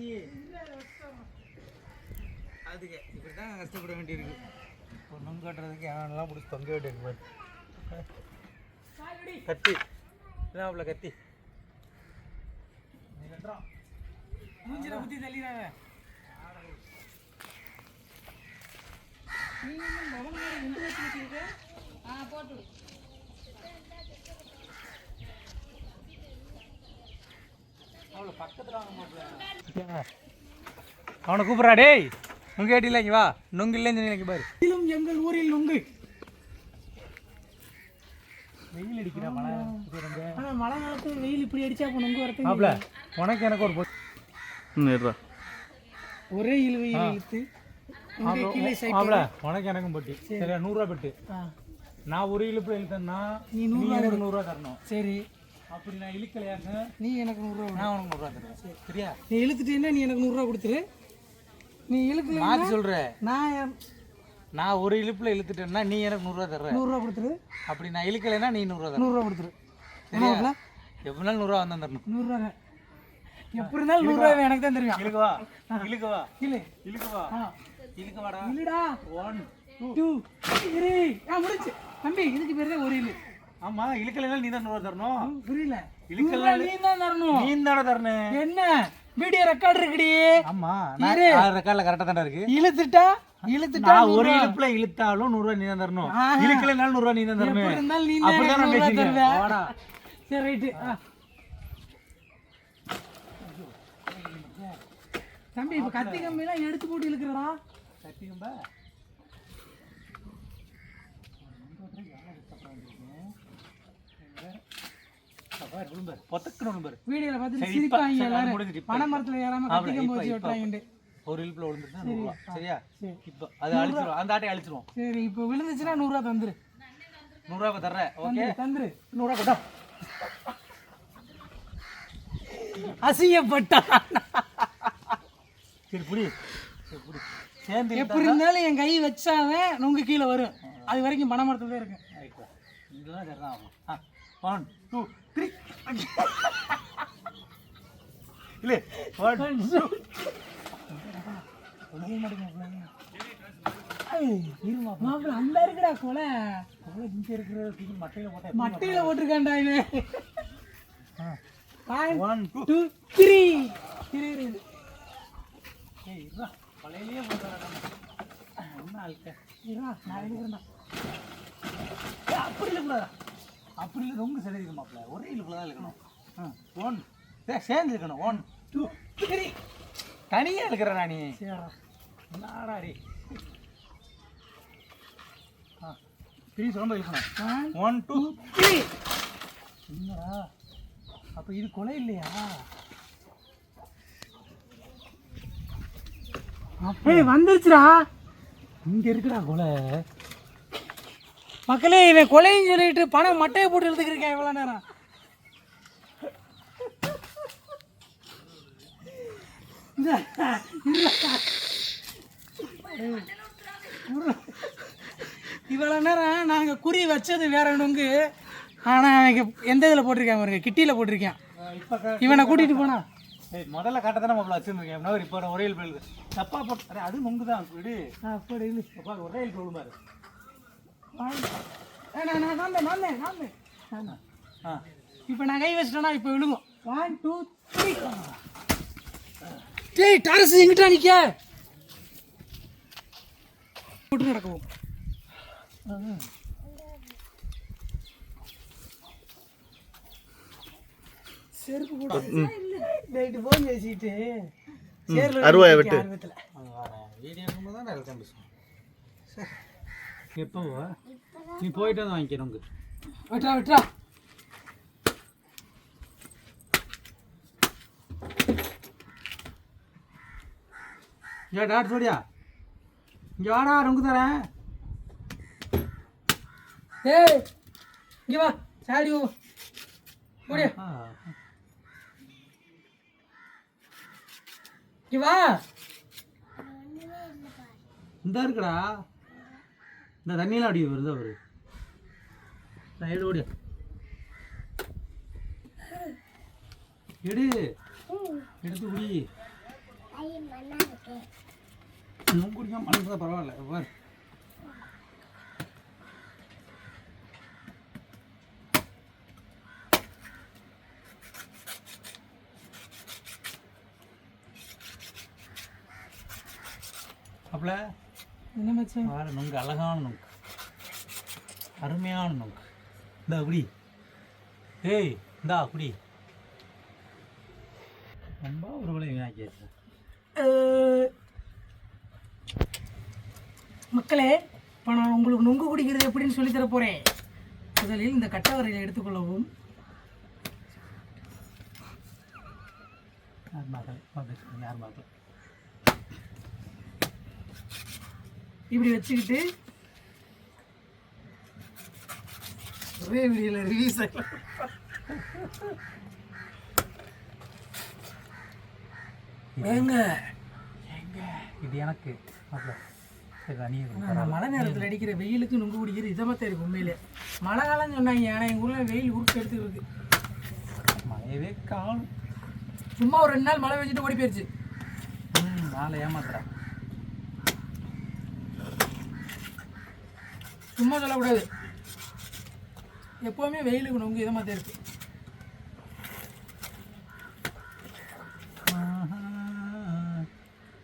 சரி அதுக்கு இப்படி தான் கஷ்டப்பட வேண்டியிருக்கு. நுங்கு கட்டுறதுக்கு எவனெல்லாம் பிடிச்சி தொங்க வேண்டியிருக்கு பாரு. கத்தி. என்ன அவ்வளோ கத்தி? மூஞ்சில குத்தி தள்ளிடாத. நீ என்ன மகன் மாதிரி ரெண்டு வச்சு வச்சிருக்க? ஆ போட்டு விடு. அவ்வளோ பக்கத்தில் வாங்க மாட்டேன் அவனை கூப்பிட்றா டேய் நுங்கு கேட்டில இங்கே வா. நுங்கு இல்லைன்னு சொல்லி பாரு. இதிலும் எங்கள் ஊரில் நுங்கு. வெயில் அடிக்கிறா மழை? ஆனா மழை காலத்துல வெயில் இப்படி அடிச்சா அப்ப நுங்கு வரது மாப்பிள உனக்கு எனக்கு ஒரு பொ- ஒரே இழு வெயில் இழுத்து மாப்பிள உனக்கு எனக்கும் பட்டி. சரியா? நூறுரூவா பெட்டு. நான் ஒரு இழுப்பு இழுத்தேன்னா நீ நீ நூறுரூவா எனக்கு நூறுரூவா தரணும். சரி. அப்படி நான் இழுக்கலையாக்க நீ எனக்கு நூறுரூவா. நான் உனக்கு நூறுரூவா தருவேன் சரியா? நீ இழுத்துட்டீங்கன்னா நீ எனக்கு நூறுரூவா கொடுத்துரு. நீ இழுக்கல மாற்றி சொல்கிறேன் நான் நான் ஒரு இழுப்பில் இழுத்துட்டேன்னா நீ எனக்கு நூறுரூவா தர்ற. நூறுரூவா கொடுத்துரு. அப்படி நான் இழுக்கலைன்னா நீ நூறுரூவா நூறுரூவா கொடுத்துரு. சரியா? எப்படினாலும் நூறுரூவா வந்தா தரணும்? நூறுரூவா எப்படி இருந்தாலும் நூறுரூவா எனக்கு தான் தெரியும் இழுக்கவா? இழுக்கவா? இல்லை இழுக்கவா? இழுக்கவாடா? இல்லடா ஒன் டூ த்ரீ ஆ முடிச்சு தம்பி இதுக்கு பேர் தான் ஒரு இழு. ஆமா இழுக்கலைன்னா நீ தான் நூறுரூவா தரணும். புரியல. இழுக்கல நீ தான் தரணும். நீ தானே தரணும். என்ன? வீடியோ ரெக்கார்ட் இருக்குடி. ஆமா நான் ரெக்கார்டில் கரெக்டாக தானே இருக்கு? இழுத்துட்டா? இழுத்துட்டா ஒரு இழுப்புல இழுத்தாலும் நூறுரூவா நீ தான் தரணும். ஆஹா. இழுக்கலைனாலும் நூறுரூவா நீ தான் தரணும். இருந்தாலும் நீ அப்படிதான் நான் பேசிக்கிறேன் வாடா. சரி ரைட்டு. தம்பி இப்ப கத்தி கம்பிலாம் எடுத்து போட்டு இழுக்கிறடா. கத்திக்கும்பா பொத்தக்கணும் பாரு. வீடியோல இப்ப- சிரிப்பாங்க எல்லாரும். முடிஞ்சிட்டு இப்ப- பனை மரத்துல ஏறாம ஒரு இழுப்புல விழுந்துருந்தா நூறுரூவா சரியா. இப்போ அது அழிச்சிரும் அந்த அழிச்சிருவோம். சரி இப்போ விழுந்துச்சுன்னா நூறுரூவா தந்துரு. நூறுரூவா தர்றேன். ஓகே? தந்துரு, நூறுரூவா அசிங்கப்பட்டா. சரி புடி. சரி புடி. சேர்ந்து எப்படி இருந்தாலும் என் கை வச்சாதான் நுங்கு கீழே வரும். அது வரைக்கும் பனை மரத்துல தான் இருக்கும். ஆயிட்டா இதெல்லாம் சரிதான். ஆகும் ஒன் டூ த்ரீ இல்லை ஒன் டூ மாப்பிள்ள அந்த இருக்குடா கொலை. இங்கே இருக்கிற தூக்கி மட்டையில் போட்டா மட்டையில போட்டிருக்காண்டா இவன். One two. இரு, இரு, இரு. ஏய் என்ன இருடா, நான் எடுக்கிறேன்டா. ஏய், அப்படி இருக்கக்கூடாதா அப்படி இல்லை ரொம்ப சரிங்க மாப்பிள்ள. ஒரே இழுப்புல தான் இருக்கணும் ஒன் சேர்ந்து இருக்கணும் ஒன் டூ த்ரீ தனியாக இருக்கிற நீ. சரிடா. என்னடா டே ஆ த்ரீ சொல்லும்போது இருக்கணும் ஒன் டூ three. என்னடா? அப்போ இது கொலை இல்லையா? ஏய், வந்துருச்சுடா. இங்கே இருக்குடா கொலை. மக்களே இவன் கொலைன்னு சொல்லிட்டு பணம் மட்டையை போட்டு எழுதுக்கிருக்கேன் இவ்வளோ நேரம். இவ்வளோ நேரம் நாங்கள் குறி வச்சது வேற நுங்கு. ஆனால் அவன் எந்த இதில் போட்டிருக்கேன் பாருங்க கிட்டியில் போட்டிருக்கேன். இவனை கூட்டிகிட்டு போனா. முதல்ல காட்ட தானே வச்சுருக்கேன் என்ன இப்போ ஒரே தப்பா போட்டு அது நொங்கு தான் விடு அப்படி இல்லை ஒரே இழுப்பு இப்போ நான் கை வச்சிட்டேன்னா இப்போ விழுகும் ஒன் டூ த்ரீ டேய் டாரஸ் எங்கிட்டா நிக்க போட்டு நடக்கவும். செருப்பு போட்டு நைட்டு ஃபோன் பேசிட்டு. சேர்ல அறுவாய் விட்டு. வீடியோ தான் வெல்கம் பேசுவோம். எப்போ நீ போயிட்டு வந்து வாங்கிக்க நொங்கு விட்றா விட்றா. ஏ டாக்டர் சோடியா இங்கே வாடா நொங்கு தரேன். ஏய் இங்க வா சாடி ஓடியா இங்க வா. இந்த இருக்குடா. இந்த தண்ணியெல்லாம் அடி வருது அவர்? நான் எடு ஓடியா எடு. எடுத்து குடி. இன்னும் குடிக்காம மனசு பரவாயில்ல. பார். அப்பல என்ன மச்சான்? பாரு நுங்கு அழகான நுங்கு. அருமையான நுங்கு. இந்த குடி. ஏய் இந்தா குடி. ரொம்ப ஒரு விலை வீணாக்கியாச்சு மக்களே இப்போ நான் உங்களுக்கு நுங்கு குடிக்கிறது எப்படின்னு சொல்லித் தர போகிறேன் முதலில் இந்த கட்டவரையில் எடுத்துக்கொள்ளவும் யார் மகள் யார் மகள் இப்படி வச்சுக்கிட்டு ஒரே வீடியோவில் ரிலீஸ் ஆகலாம். ஏங்க? இது எனக்கு. மழை நேரத்தில் அடிக்கிற வெயிலுக்கு நுங்கு குடிக்கிற இதமத்தை இருக்கு உண்மையிலே. மழை காலம் சொன்னாங்க ஆனால் எங்கள் ஊரில் வெயில் உருட்டு எடுத்துக்கிட்டு இருக்கு. மழையவே காணும். சும்மா ஒரு ரெண்டு நாள் மழை வச்சுட்டு ஓடி போயிருச்சு. ம் நாளை ஏமாத்துறா. சும்மா சொல்லக்கூடாது. எப்போவுமே வெயிலுக்கு நொங்கு இதமாக இருக்கு.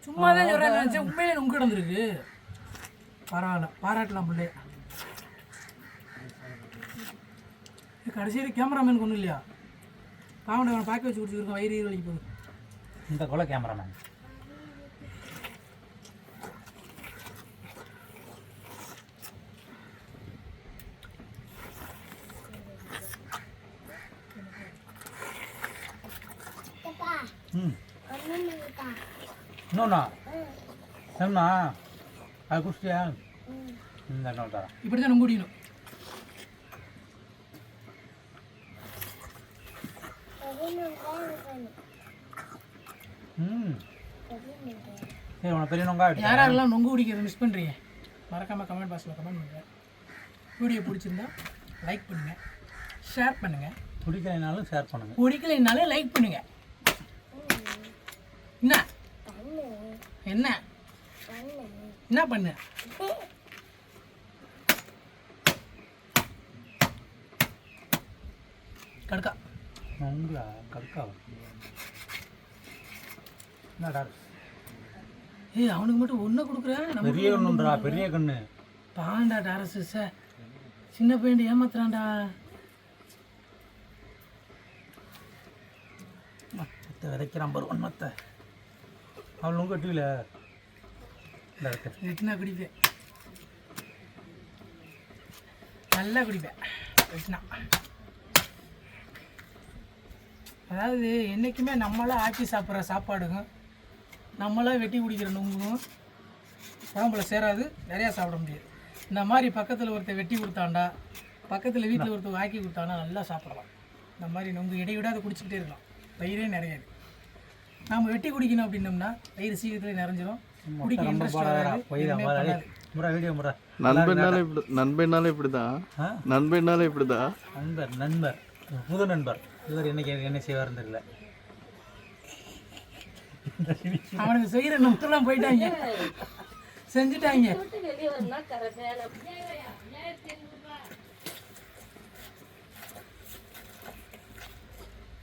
சும்மா தான் சொல்கிறேன் நினச்சேன். உண்மையிலே நொங்கு கிடந்துருக்கு. பரவாயில்ல பாராட்டலாம் பிள்ளைய கடைசியில் கேமராமேன் கொண்டு இல்லையா? பாவண்டை பார்க்க வச்சு குடிச்சிருக்கோம் வயிறு வலிக்கு போகுது. இந்த கொலை கேமராமேன் இன்னொன்னா என்னண்ணா அது குடிச்சிட்டியா இந்த தரேன் இப்படி தான் குடிக்கணும் ம் சரி உனக்கு பெரிய நோங்கா யார் யாரெல்லாம் நொங்கு குடிக்கிறத மிஸ் பண்ணுறீங்க மறக்காமல் கமெண்ட் பாக்ஸில் கமெண்ட் பண்ணுங்கள் வீடியோ பிடிச்சிருந்தா லைக் பண்ணுங்கள் ஷேர் பண்ணுங்கள் பிடிக்கலைனாலும் ஷேர் பண்ணுங்க பிடிக்கலைனாலே லைக் பண்ணுங்க என்ன? என்ன? என்ன பண்ணு? கடுக்கா. நொங்கா கடுக்கா. என்னடா? ஏய் அவனுக்கு மட்டும் ஒன்றை கொடுக்குறேன் பெரிய கண்ணுன்றா பெரிய கண்ணு. பாண்டா டாரஸ் சார் சின்ன பையன் ஏமாத்துறான்டா. மத்தை விதைக்கிறான் பாரு ஒன்மத்தை அவள் இந்த இருக்கு வெட்டினா குடிப்பேன். நல்லா குடிப்பேன். வெட்டினா. அதாவது என்றைக்குமே நம்மளா ஆக்கி சாப்பிட்ற சாப்பாடுக்கும் நம்மளா வெட்டி குடிக்கிற நுங்கும் உடம்புல சேராது நிறையா சாப்பிட முடியாது. இந்த மாதிரி பக்கத்தில் ஒருத்தர் வெட்டி கொடுத்தாண்டா பக்கத்தில் வீட்டில் ஒருத்தர் ஆக்கி கொடுத்தாண்டா நல்லா சாப்பிடலாம். இந்த மாதிரி நுங்கு இடைவிடாது குடிச்சிக்கிட்டே இருக்கலாம். வயிறே நிறையாது. நாம் வெட்டி குடிக்கணும் அப்படின்னோம்னா வயிறு சீக்கிரத்தில் நிறைஞ்சிரும். குடிக்க இன்ட்ரெஸ்ட் வராது. எதுவுமே பண்ணாது. முறை வீடியோ முறை. நண்பனாலே இப்படி நண்பனாலே இப்படிதான் நண்பனாலே இப்படிதான் நண்பர் நண்பர். புது நண்பர். இவர் என்னைக்கு என்ன செய்வார்னு தெரியல. அவனுக்கு செய்கிற நம்பர்லாம் போயிட்டாங்க. செஞ்சுட்டாங்க.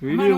வீடியோ